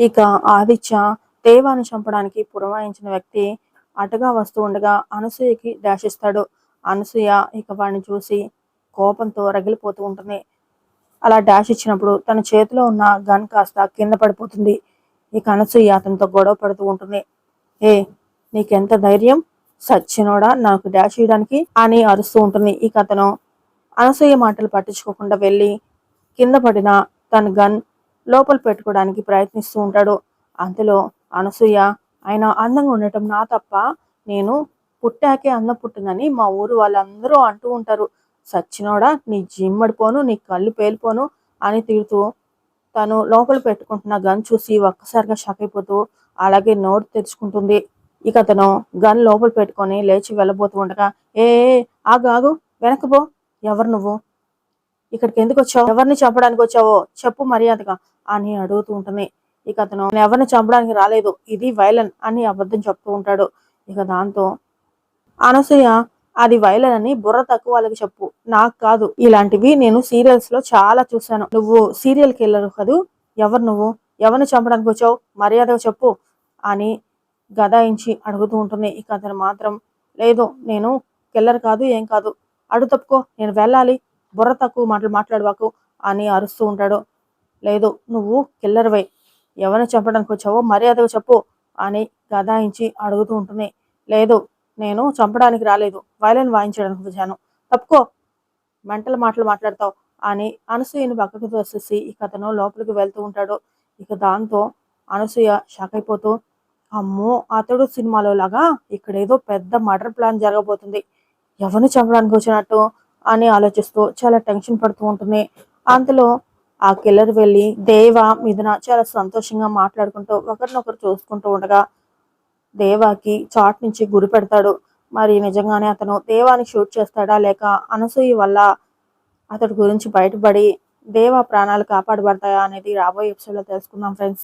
ఇక ఆదిత్య దేవాన్ని చంపడానికి పురమాయించిన వ్యక్తి అటుగా వస్తూ ఉండగా అనసూయకి డాష్ ఇస్తాడు. అనసూయ ఇక వాడిని చూసి కోపంతో రగిలిపోతూ ఉంటుంది. అలా డాష్ ఇచ్చినప్పుడు తన చేతిలో ఉన్న గన్ కాస్త కింద పడిపోతుంది. ఇక అనసూయ అతనితో గొడవ పడుతూ ఉంటుంది. ఏ నీకెంత ధైర్యం? సచ్చినోడా నాకు డాష్ ఇవ్వడానికి అని అరుస్తూ ఉంటుంది. ఇక అతను అనసూయ మాటలు పట్టించుకోకుండా వెళ్ళి కింద పడిన తన గన్ లోపల పెట్టుకోవడానికి ప్రయత్నిస్తూ ఉంటాడు. అంతలో అనసూయ ఆయన అందంగా ఉండటం నా తప్ప నేను పుట్టాకే అందం పుట్టిందని మా ఊరు వాళ్ళందరూ అంటూ ఉంటారు. సచ్చినోడా నీ జిమ్మడిపోను నీ కళ్ళు పేలిపోను అని తిడుతూ తను లోపల పెట్టుకుంటున్న గన్ చూసి ఒక్కసారిగా షాక్ అయిపోతూ అలాగే నోరు తెరుచుకుంటుంది. ఇక అతను గన్ లోపల పెట్టుకొని లేచి వెళ్ళబోతూ ఉండగా ఏ ఆగు ఆగు వెనకపో ఎవరు నువ్వు? ఇక్కడికి ఎందుకు వచ్చావు? ఎవరిని చంపడానికి వచ్చావో చెప్పు మర్యాదగా అని అడుగుతూ ఉంటుంది. ఇక అతను ఎవరిని చంపడానికి రాలేదు. ఇది వైలన్ అని అబద్ధం చెప్తూ ఉంటాడు. ఇక దాంతో అనసూయ అది వైలన్ అని బుర్ర తక్కువ వాళ్ళకి చెప్పు. నాకు కాదు. ఇలాంటివి నేను సీరియల్స్లో చాలా చూశాను. నువ్వు సీరియల్ కిల్లర్ కదూ? ఎవరు నువ్వు? ఎవరిని చంపడానికి వచ్చావు? మర్యాదగా చెప్పు అని గదాయించి అడుగుతూ ఉంటుంది. ఇక అతను మాత్రం లేదు నేను కిల్లర్ కాదు ఏం కాదు. అడు తప్పుకో. నేను వెళ్ళాలి. బుర్ర తక్కువ మాటలు మాట్లాడవాకు అని అరుస్తూ ఉంటాడు. లేదు నువ్వు కిల్లర్వై. ఎవరిని చంపడానికి వచ్చావో మర్యాదగా చెప్పు అని గదాయించి అడుగుతూ ఉంటుంది. లేదు నేను చంపడానికి రాలేదు. వైలెన్ వాయించడానికి వచ్చాను. తప్పుకో. మెంటల్ మాటలు మాట్లాడతావు అని అనసూయని పక్కకు తోసేసి ఇక అతను లోపలికి వెళ్తూ ఉంటాడు. ఇక దాంతో అనసూయ షాక్ అయిపోతూ అమ్మో అతడు సినిమాలో లాగా ఇక్కడ ఏదో పెద్ద మర్డర్ ప్లాన్ జరగబోతుంది. ఎవరిని చంపడానికి వచ్చినట్టు? అని ఆలోచిస్తూ చాలా టెన్షన్ పడుతూ ఉంటుంది. అంతలో ఆ కిల్లర్ వెళ్ళి దేవ మీదన చాలా సంతోషంగా మాట్లాడుకుంటూ ఒకరినొకరు చూసుకుంటూ ఉండగా దేవాకి చాట్ నుంచి గురి పెడతాడు. మరి నిజంగానే అతను దేవాని షూట్ చేస్తాడా లేక అనసూయ వల్ల అతడి గురించి బయటపడి దేవ ప్రాణాలు కాపాడబడతాయా అనేది రాబోయే ఎపిసోడ్లో తెలుసుకుందాం ఫ్రెండ్స్.